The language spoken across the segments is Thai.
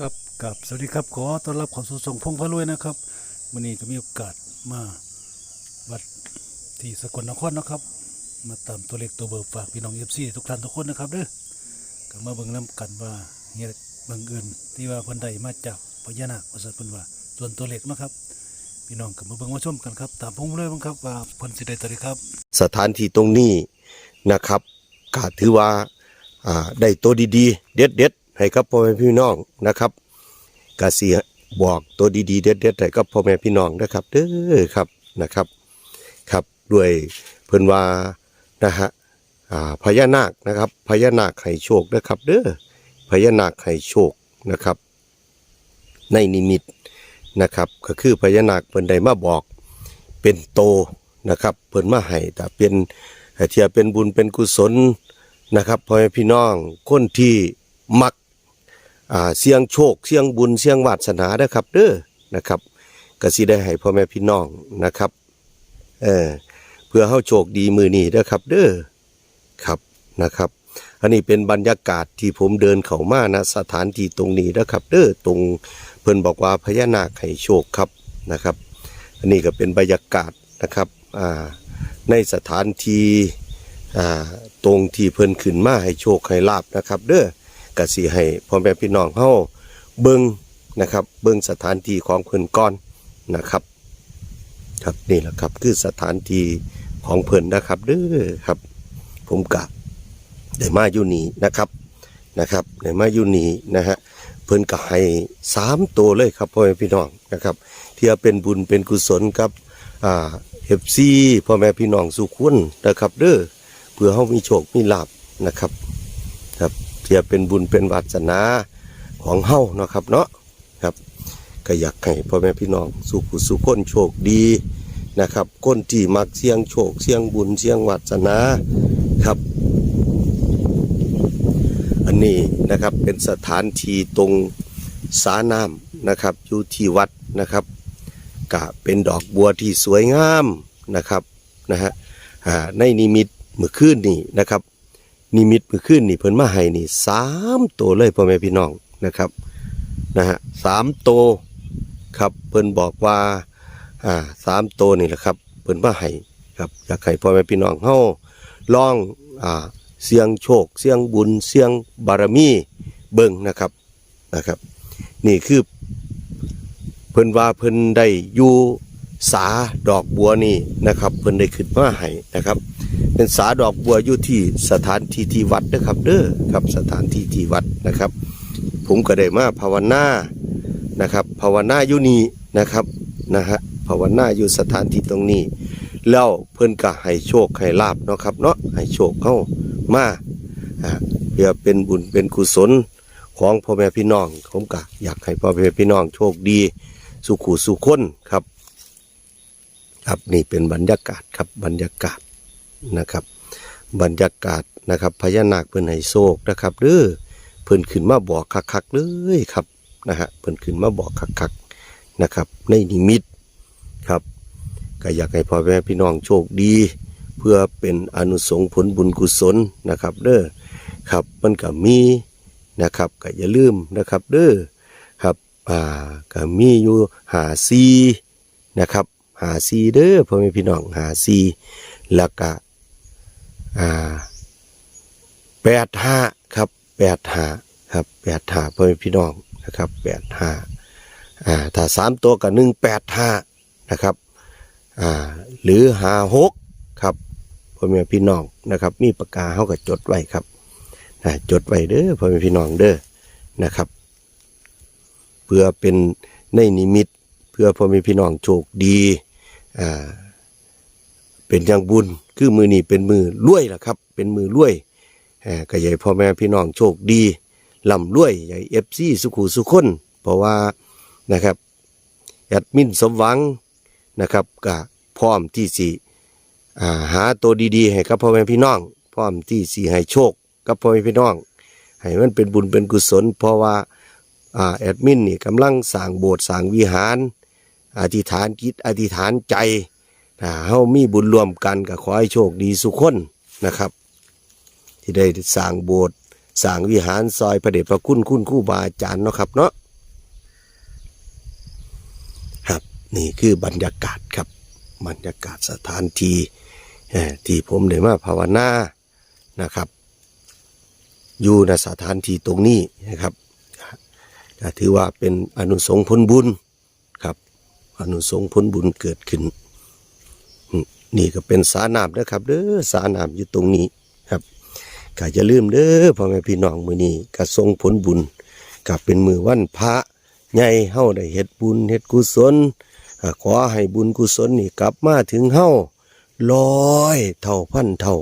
กับกับสวัสดีครับขอต้อนรับเข้าสู่ส่งพงพระรวยนะครับวันนี้ก็มีโอกาสมาวัดที่สกลนครนะครับ มาตามตัวเลขตัวเบอร์ฝากพี่น้องเอฟซีทุกท่านทุกคนนะครับเด้อก็มาเบิ่งน้กันว่าเหตุบังเอิญที่ว่าคนใดมาจากพญานาคว่าสัตว์เพิ่นว่าส่วนตัวเลขนะครับพี่น้องก็มาเบิ่งมาชมกันครับตามพงพระรวยบ้างครับว่าพิ่นสิได้ตัวใดครับ สถานที่ตรงนี้นะครับก็ถือว่าอ่าได้ตัวดีๆ เด็ดๆ ให้กับพ่อแม่พี่น้องนะครับกสิบอกตัวดีๆเด็ดๆให้กับพ่อแม่พี่น้องนะครับเด้อครับนะครับครับด้วยเพิ่นว่านะฮะอ่าพญานาคนะครับพญานาคให้โชคนะครับเด้อพญานาคให้โชคนะครับ ในนิมิตนะครับ ก็คือพญานาคเพิ่นได้มาบอกเป็นโตนะครับเพิ่นมาให้แต่เป็นเทียเป็นบุญเป็นกุศลนะครับพ่อแม่พี่น้องคนที่มัก เสียงโชค เสียงบุญ เสียงวาสนาเด้อครับ เด้อนะครับก็สิได้ให้พ่อแม่พี่น้องนะครับเออเพื่อเฮาโชคดีมือนี้เด้อครับ เด้อครับนะครับ อันนี้เป็นบรรยากาศที่ผมเดินเข้ามาณสถานที่ตรงนี้นะครับ เด้อตรงเพิ่นบอกว่าพญานาคให้โชคครับนะครับ อันนี้ก็เป็นบรรยากาศนะครับอ่าในสถานที่อ่าตรงที่เพิ่นขึ้นมาให้โชคให้ลาบนะครับ เด้อ กสิให้พ่อแม่พี่น้องเฮาเบิ่งนะครับ เบิ่งสถานที่ของเพิ่นก่อนนะครับครับนี่แหละครับคือสถานที่ของเพิ่นนะครับเด้อครับ ผมกะได้มาอยู่นี่นะครับนะครับได้มาอยู่นี่นะฮะเพิ่นก็ให้สามตัวเลยครับพ่อแม่พี่น้องนะครับที่จะเป็นบุญเป็นกุศลกับอ่าเอฟซีพ่อแม่พี่น้องสุขุนนะครับเด้อเพื่อเฮามีโชคมีลาบนะครับครับ ที่จะเป็นบุญเป็นวาสนาของเฮาเนาะครับเนาะครับก็อยากให้พ่อแม่พี่น้องสุขสุขคนโชคดีนะครับคนที่มักเสี่ยงโชคเสี่ยงบุญเสี่ยงวาสนาครับ อันนี้นะครับเป็นสถานที่ตรงสาน้ำนะครับอยู่ที่วัดนะครับกะเป็นดอกบัวที่สวยงามนะครับนะฮะในนิมิตเมื่อคืนนี่นะครับ นิมิตเมื่อคืนนี่เพิ่นมาให้นี่สามตัวเลยพ่อแม่พี่น้องนะครับนะฮะสามตัวครับเพิ่นบอกว่าอ่าสามตัวนี่แหละครับเพิ่นมาให้ครับอยากให้พ่อแม่พี่น้องเฮาลองอ่าเสียงโชค เสียงบุญเสียงบารมีเบิ่งนะครับนะครับ นี่คือเพิ่นว่าเพิ่นได้อยู่สาดอกบัวนี่นะครับ เพิ่นได้ขึ้นมาให้นะครับ เป็นสาดอกบัวอยู่ที่สถานที่ที่วัดนะครับเด้อครับสถานที่ที่วัดนะครับ ผมก็ได้มาภาวนานะครับ ภาวนาอยู่นี่นะครับนะฮะภาวนาอยู่สถานที่ตรงนี้ แล้วเพิ่นก็ให้โชคให้ลาบเนาะครับเนาะให้โชคเข้ามาอ่าเพื่อเป็นบุญเป็นกุศลของพ่อแม่พี่น้องผมก็อยากให้พ่อแม่พี่น้องโชคดี สุขุสุขคนครับ ครับนี่เป็นบรรยากาศครับบรรยากาศ นะครับ บรรยากาศนะครับพญานาคเพิ่นให้โศกนะครับเด้อเพิ่นขึ้นมาบอกคักๆเลยครับนะฮะเพิ่นขึ้นมาบอกคักๆนะครับ ในนิมิตครับก็อยากให้พ่อแม่พี่น้องโชคดี เพื่อเป็นอนุสงผลบุญกุศลนะครับ เด้อครับมันก็มีนะครับก็อย่าลืมนะครับเด้อครับอ่าก็มีอยู่หาซีนะครับหาซีเด้อพ่อแม่พี่น้องหาซีแล้วก็ อ่าแปดห้าครับแปดห้าครับแปดห้าพ่อแม่พี่น้องนะครับแปดห้าอ่าถ้าสามตัวกับหนึ่งแปดห้านะครับอ่าหรือหาหกครับพ่อแม่พี่น้องนะครับ มีปากกาเขาก็จดไว้ครับจดไว้เด้อพ่อแม่พี่น้องเด้อนะครับ เพื่อเป็นในนิมิต เพื่อพ่อแม่พี่น้องโชคดีอ่า เป็นอย่างบุญคือมือนี้เป็นมือรวยล่ะครับ เป็นมือรวยอ่าก็ใหญ่พ่อแม่พี่น้องโชคดีลำรวยใหญ่เอฟซีสุขุสุขคนเพราะว่านะครับแอดมินสมหวังนะครับก็พร้อมที่สิอ่าหาตัวดีๆ ให้กับพ่อแม่พี่น้อง พร้อมที่สิให้โชคกับพ่อแม่พี่น้อง ให้มันเป็นบุญเป็นกุศล เพราะว่าแอดมินนี่กำลังสร้างโบสถ์สร้างวิหาร อธิษฐานจิตอธิษฐานใจ นะเฮามีบุญรวมกันกับขอให้โชคดีสุขคนนะครับ ที่ได้สร้างโบสถ์สร้างวิหารซอยพระเดชพระคุณคุณคู่บาอาจารย์เนาะครับเนาะครับนี่คือบรรยากาศครับบรรยากาศสถานที่ที่ผมได้มาภาวนานะครับ อยู่ในสถานที่ตรงนี้นะครับถือว่าเป็นอนุสงผลบุญครับ อนุสงผลบุญเกิดขึ้น นี่ก็เป็นสาน้ำนะครับเด้อสาน้ำอยู่ตรงนี้ครับก็จะลืมเด้อพ่อแม่พี่น้องมือนี้ก็ทรงผลบุญก็เป็นมือวันพระใหญ่เฮาได้เฮ็ดบุญเฮ็ดกุศลขอให้บุญกุศลนี่กลับมาถึงเฮาร้อยเท่าพันเท่า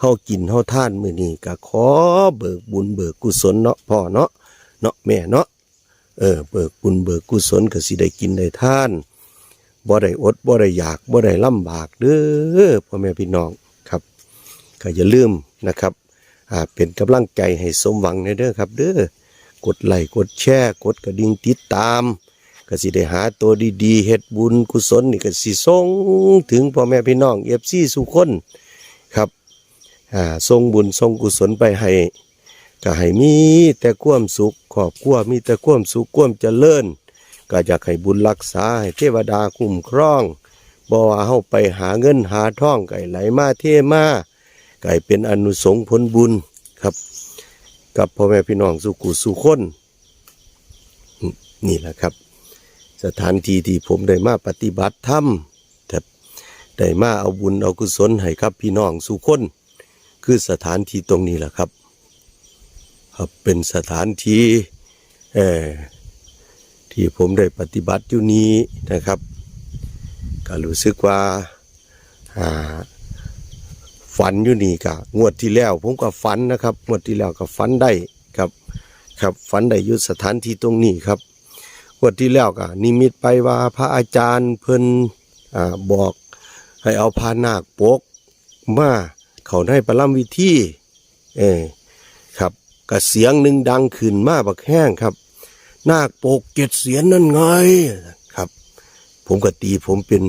เฮากินเฮาท่านมือนี้ก็ขอเบิกบุญเบิกกุศลเนาะพ่อเนาะเนาะแม่เนาะเออเบิกบุญเบิกกุศลก็สิได้กินได้ท่าน บ่ได้อดบ่ได้อยากบ่ได้ลำบากเด้อพ่อแม่พี่น้องครับก็อย่าลืมนะครับอ่าเป็นกำลังใจให้สมหวังในเด้อครับ เด้อกดไลค์กดแชร์กดกระดิ่งติดตามก็สิได้หาตัวดีๆเฮ็ดบุญกุศลนี่ก็สิส่งถึงพ่อแม่พี่น้อง FC สุคนครับอ่าทรงบุญทรงกุศลไปให้ก็ให้มีแต่ความสุขขอบครัวมีแต่ความสุขความเจริญ ก็อยากให้บุญรักษาให้เทวดาคุ้มครองบ่ว่าเฮาไปหาเงินหาทองไก่ไหลมาเทมาไก่เป็นอนุสงผลบุญครับ กับพ่อแม่พี่น้องสุขุสุคนนี่แหละครับ สถานที่ที่ผมได้มาปฏิบัติธรรมครับได้มาเอาบุญเอากุศลให้ครับพี่น้องสุคน คือสถานที่ตรงนี้แหละครับ ครับเป็นสถานที่เอ่อ ที่ผมได้ปฏิบัติอยู่นี้นะครับก็รู้สึกว่าาฝันอยู่นี่กะงวดที่แล้วผมก็ฝันนะครับงวดที่แล้วก็ฝันได้ครับครับฝันได้ยู่สถานที่ตรงนี้ครับงวดที่แล้วก็นิมิตไปว่าพระอาจารย์เพิ่นอบอกให้เอาพานาคปกมาเขาได้ประลำวิธีเออครับกระเสียงหนึ่งดังขึ้นมาบักแห้งครับ นาคโปกเจ็ดเสียนนั่นไงครับ ผมก็ตีผมเป็น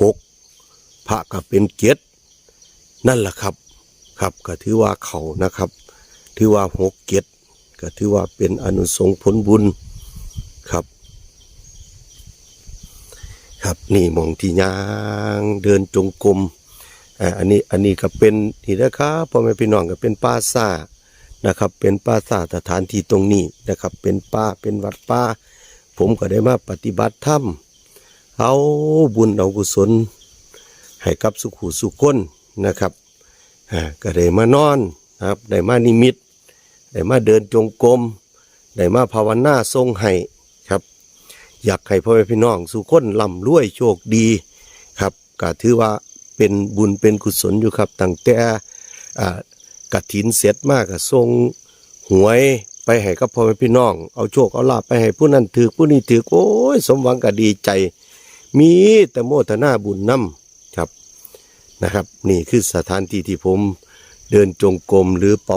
หกพระก็เป็นเจ็ดนั่นแหละครับ ครับก็ถือว่าเขานะครับ ถือว่าหกเจ็ดก็ถือว่าเป็นอนุสงผลบุญครับ ครับนี่มองที่ยางเดินจงกรมอ่าอันนี้อันนี้ก็เป็นนี่นะครับพ่อแม่พี่น้องก็เป็นป่าซ่า นะครับ เป็นป่าซ่าสถานที่ตรงนี้นะครับ เป็นป่าเป็นวัดป่าผมก็ได้มาปฏิบัติธรรมเอาบุญเอากุศลให้กับสุขุสุขคนนะครับก็ได้มานอนครับได้มานิมิต ได้มาเดินจงกรมได้มาภาวนาทรงให้ครับ อยากให้พ่อแม่พี่น้องสุขคนร่ำรวยโชคดีครับก็ถือว่าเป็นบุญเป็นกุศลอยู่ครับตั้งแต่ อ่ากฐินเสร็จมากก็ส่งหวยไปให้กับพ่อแม่พี่น้อง เอาโชคเอาลาภไปให้ผู้นั้นถือผู้นี้ถือโอ้ยสมหวังก็ดีใจ มีแต่โมทนาบุญนำครับนะครับ นี่คือสถานที่ที่ผมเดินจงกรมหรือป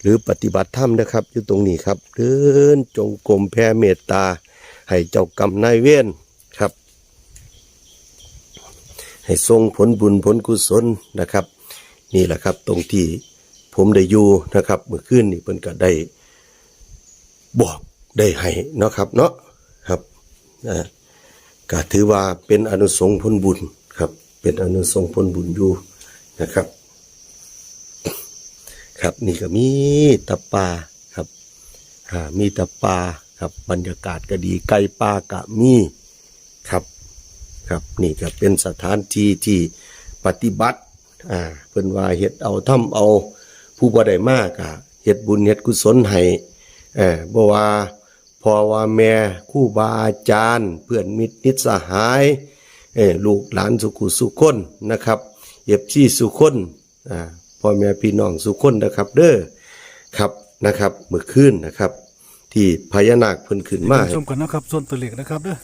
หรือปฏิบัติธรรมนะครับอยู่ตรงนี้ครับ เดินจงกรมแผ่เมตตา ให้เจ้ากรรมนายเวรครับ ให้ทรงผลบุญผลกุศลนะครับ นี่แหละครับ ตรงที่ผมได้อยู่นะครับเมื่อคืนนี่เพิ่นก็ได้บอกได้ให้เนาะครับเนาะครับนะก็ถือว่าเป็นอนุสงผลบุญครับ เป็นอนุสงผลบุญอยู่นะครับ ครับนี่ก็มีตะปาครับอ่ามีตะปาครับบรรยากาศก็ดีไก่ปลากะมีครับ ครับนี่ก็เป็นสถานที่ที่ปฏิบัติ อ่าเพิ่นว่าเฮ็ดเอาทำเอาผู้บ่ได้มากอะเฮ็ดบุญเฮ็ดกุศลให้เออบ่ว่าพอว่าแม่ครูบาอาจารย์ เพื่อนมิตรนิสหายเออลูกหลานสุขุสุคนนะครับเย็บชี้สุคนอ่าพ่อแม่พี่น้องสุคนนะครับ เด้อครับนะครับเมื่อคืนนะครับ ที่พญานาคเพิ่นขึ้นมาชมกันนะครับส่วนตัวเลขนะครับเด้อ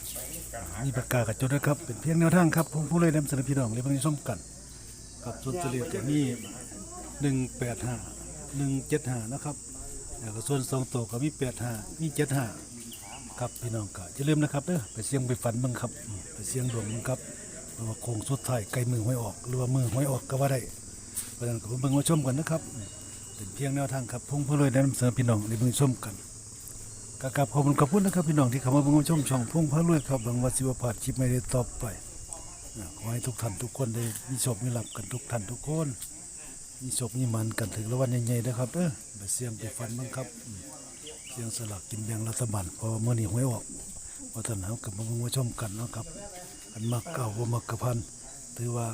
มีปากกากับจดนะครับเป็นเพียงแนวทางครับผมผู้เลยนำเสนอพี่น้องเลยบางทีชมกัน ครับส่วนตัวเลขก็มีหนึ่งแปดห้าหนึ่งเจ็ดห้านะครับแล้วก็ส่วนสองตัวก็มีแปดห้ามีเจ็ดห้าครับพี่น้องก็อย่าลืมนะครับเด้อไปเสียงไปฝันบ้างครับไปเสียงดวงบ้างครับว่าโค้งสุดท้ายใกล้มือหวยออก หรือว่ามือหวยออกก็ว่าได้เพราะฉะนั้นก็เบิ่งมาชมกันนะครับเป็นเพียงแนวทางครับพุ่งผู้เลยนำเสนอพี่น้องในเบิ่งชมกันกกราบขอบคุณขอบคุณนะครับพี่น้องที่เข้ามาเบิ่งมาชมช่องพงพระรวยครับหวังว่าสิว่าผ่านคลิปไม่ได้ต่อไป ขอให้ทุกท่านทุกคนได้มีโชคมีลาภกันทุกท่านทุกคน มีโชคมีมันกันถึงรางวัลใหญ่ๆนะครับเด้อไปเสียงไปฟันบ้างครับ เสียงสลากกินแบ่งรัฐบาลพอเมื่อนี้หวยออกว่าท่านเอากลับมาเบิ่งมาชมกันนะครับ อันมักเก่าบ่มักกระพันถือว่า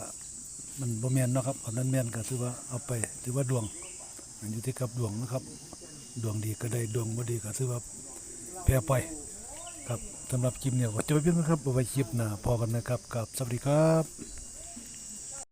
มันบ่แมนนะครับอันนั้นแมนก็ถือว่าเอาไปถือว่าดวงมันอยู่ที่กับดวงนะครับ ดวงดีก็ได้ดวงบ่ดีก็ถือว่าแพ้ไปครับ สำหรับคลิปเนี่ยก็จบเพียงเท่านี้ครับเอาไว้คลิปหน้าพอกันนะครับกับสวัสดีครับ